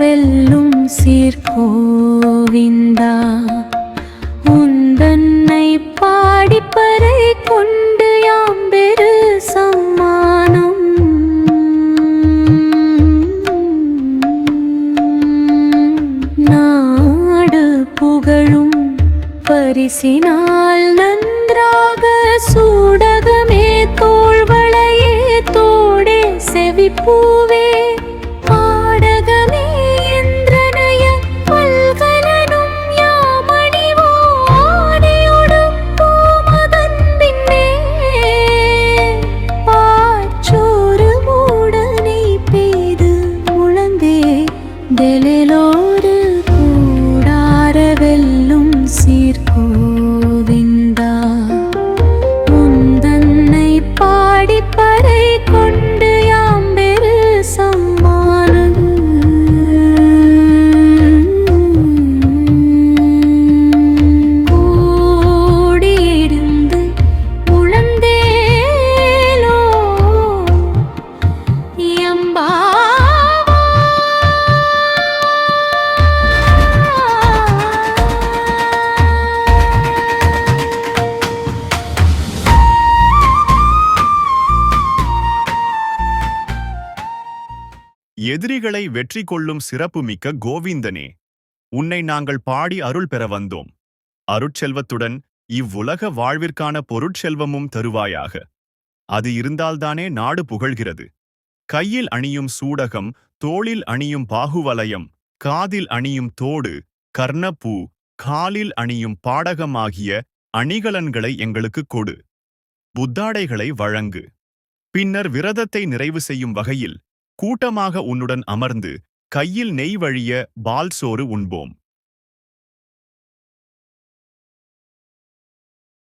വെല്ലും സീർക്കോ சீர்கோவிந்தா உந்தன்னை பாடிப்பறை கொண்டு யாம் பெரு சம்மானம். நாடு புகழும் பரிசினால் நன்றாக சூடகமே தோள்வளையே தோடே செவிப்பூவே பரவெல்லும் வெல்லும் சீர்கோவிந்தா உந்தன்னை பறை கொண்டு யாம் பெரு சம்மானம் ஓடியிருந்து உழந்தேலோ எம்பா எதிரிகளை வெற்றி கொள்ளும் சிறப்புமிக்க கோவிந்தனே உன்னை நாங்கள் பாடி அருள் பெற வந்தோம். அருட்செல்வத்துடன் இவ்வுலக வாழ்விற்கான பொருட்செல்வமும் தருவாயாக. அது இருந்தால்தானே நாடு புகழ்கிறது. கையில் அணியும் சூடகம் தோளில் அணியும் பாகுவலயம் காதில் அணியும் தோடு கர்ணப்பூ காலில் அணியும் பாடகம் ஆகிய அணிகலன்களை எங்களுக்குக் கொடு. புத்தாடைகளை வழங்கு. பின்னர் விரதத்தை நிறைவு செய்யும் வகையில் கூட்டமாக உன்னுடன் அமர்ந்து கையில் நெய் வழிய பால் சோறு உண்போம்.